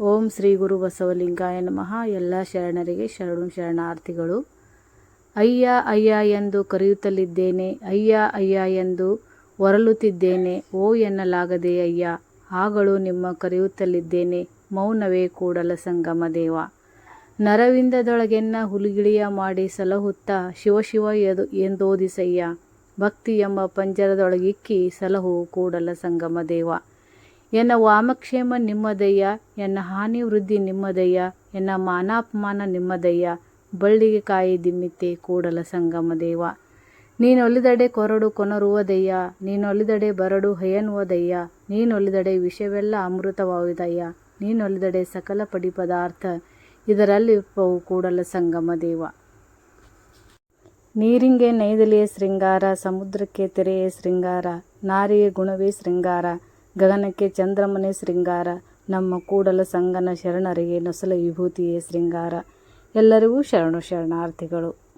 ಓಂ ಶ್ರೀ ಗುರು ಬಸವಲಿಂಗಾಯ ನಮಃ. ಎಲ್ಲ ಶರಣರಿಗೆ ಶರಣು ಶರಣಾರ್ಥಿಗಳು. ಅಯ್ಯ ಅಯ್ಯ ಎಂದು ಕರೆಯುತ್ತಲಿದ್ದೇನೆ. ಅಯ್ಯ ಅಯ್ಯ ಎಂದು ಹೊರಲುತ್ತಿದ್ದೇನೆ ಓ ಎನ್ನಲಾಗದೆ ಅಯ್ಯ ಆಗಳು ನಿಮ್ಮ ಕರೆಯುತ್ತಲಿದ್ದೇನೆ. ಮೌನವೇ ಕೂಡಲ ಸಂಗಮ ದೇವ. ನರವಿಂದದೊಳಗೆನ್ನ ಹುಲಿಗಿಳಿಯ ಮಾಡಿ ಸಲಹುತ್ತ ಶಿವಶಿವ ಶಿವ ಎದು, ಎಂದೋದಿಸಯ್ಯ. ಭಕ್ತಿ ಎಂಬ ಪಂಜರದೊಳಗಿಕ್ಕಿ ಸಲಹು ಕೂಡಲ ಸಂಗಮ ದೇವ. ಎನ್ನ ವಾಮಕ್ಷೇಮ ನಿಮ್ಮದಯ್ಯ, ಎನ್ನ ಹಾನಿ ವೃದ್ಧಿ ನಿಮ್ಮದಯ್ಯ, ಎನ್ನ ಮಾನಾಪಮಾನ ನಿಮ್ಮದಯ್ಯ, ಬಳ್ಳಿಗೆ ಕಾಯಿ ದಿಮ್ಮಿತ್ತೆ ಕೂಡಲ ಸಂಗಮ ದೇವ. ನೀನೊಲಿದಡೆ ಕೊರಡು ಕೊನರುವುದಯ್ಯ, ನೀನೊಲಿದಡೆ ಬರಡು ಹಯನುವುದಯ್ಯ, ನೀನೊಲಿದಡೆ ವಿಷವೆಲ್ಲ ಅಮೃತವಾವುದಯ್ಯ ನೀನೊಲಿದಡೆ ಸಕಲ ಪಡಿ ಪದಾರ್ಥ ಇದರಲ್ಲಿ ಪವು ಕೂಡಲ ಸಂಗಮ ದೇವ. ನೀರಿಂಗೆ ನೈದಲಿಯ ಶೃಂಗಾರ, ಸಮುದ್ರಕ್ಕೆ ತೆರೆಯ ಶೃಂಗಾರ, ನಾರಿಯ ಗುಣವೇ ಶೃಂಗಾರ ಗಗನಕ್ಕೆ ಚಂದ್ರಮನೆ ಶೃಂಗಾರ ನಮ್ಮ ಕೂಡಲ ಸಂಗನ ಶರಣರಿಗೆ ನೊಸಲ ವಿಭೂತಿಯೇ ಶೃಂಗಾರ. ಎಲ್ಲರಿಗೂ ಶರಣು ಶರಣಾರ್ಥಿಗಳು.